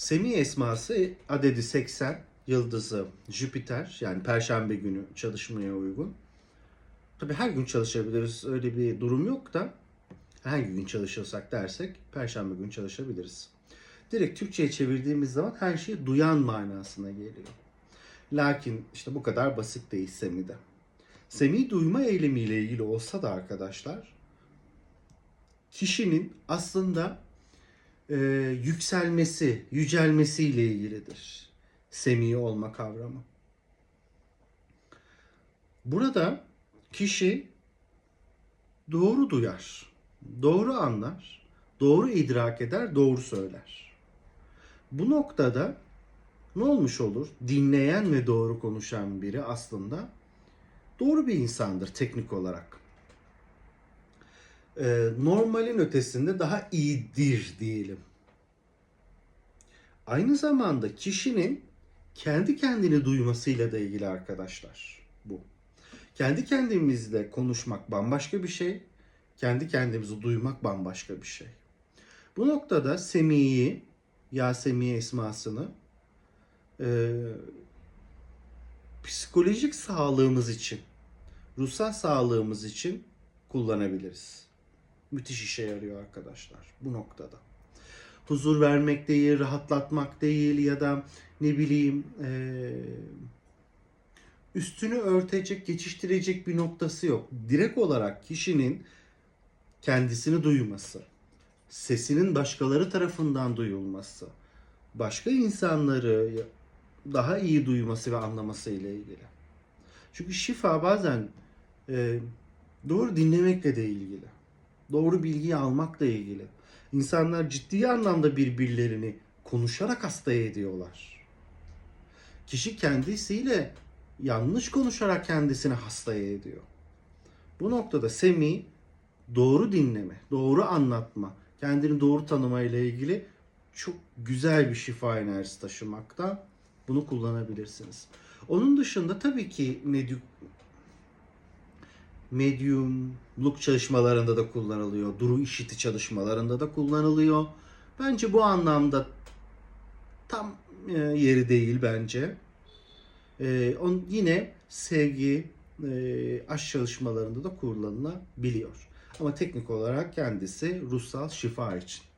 Semi esması adedi 80, yıldızı Jüpiter yani perşembe günü çalışmaya uygun. Tabii her gün çalışabiliriz öyle bir durum yok da hangi gün çalışırsak dersek perşembe günü çalışabiliriz. Direkt Türkçe'ye çevirdiğimiz zaman her şey duyan manasına geliyor. Lakin işte bu kadar basit değil Semi'de. Semi duyma eylemiyle ilgili olsa da arkadaşlar kişinin aslında e, yükselmesi, yücelmesiyle ilgilidir. Semi olma kavramı. Burada kişi doğru duyar, doğru anlar, doğru idrak eder, doğru söyler. Bu noktada ne olmuş olur? Dinleyen ve doğru konuşan biri aslında doğru bir insandır teknik olarak. Ee, normalin ötesinde daha iyidir diyelim. Aynı zamanda kişinin kendi kendini duymasıyla da ilgili arkadaşlar bu. Kendi kendimizle konuşmak bambaşka bir şey, kendi kendimizi duymak bambaşka bir şey. Bu noktada Semi'yi, Yasemiye esmasını e, psikolojik sağlığımız için, ruhsal sağlığımız için kullanabiliriz. Müthiş işe yarıyor arkadaşlar bu noktada. Huzur vermek değil, rahatlatmak değil ya da ne bileyim e, üstünü örtecek, geçiştirecek bir noktası yok. Direkt olarak kişinin kendisini duyması, sesinin başkaları tarafından duyulması, başka insanları daha iyi duyması ve anlaması ile ilgili. Çünkü şifa bazen e, doğru dinlemekle de ilgili. Doğru bilgiyi almakla ilgili. İnsanlar ciddi anlamda birbirlerini konuşarak hasta ediyorlar. Kişi kendisiyle yanlış konuşarak kendisini hastaya ediyor. Bu noktada Semi doğru dinleme, doğru anlatma, kendini doğru tanıma ile ilgili çok güzel bir şifa enerjisi taşımakta. Bunu kullanabilirsiniz. Onun dışında tabii ki medyum, medyumluk çalışmalarında da kullanılıyor. Duru işiti çalışmalarında da kullanılıyor. Bence bu anlamda tam e, yeri değil bence. E, on, yine sevgi, e, aşk çalışmalarında da kullanılabiliyor. Ama teknik olarak kendisi ruhsal şifa için.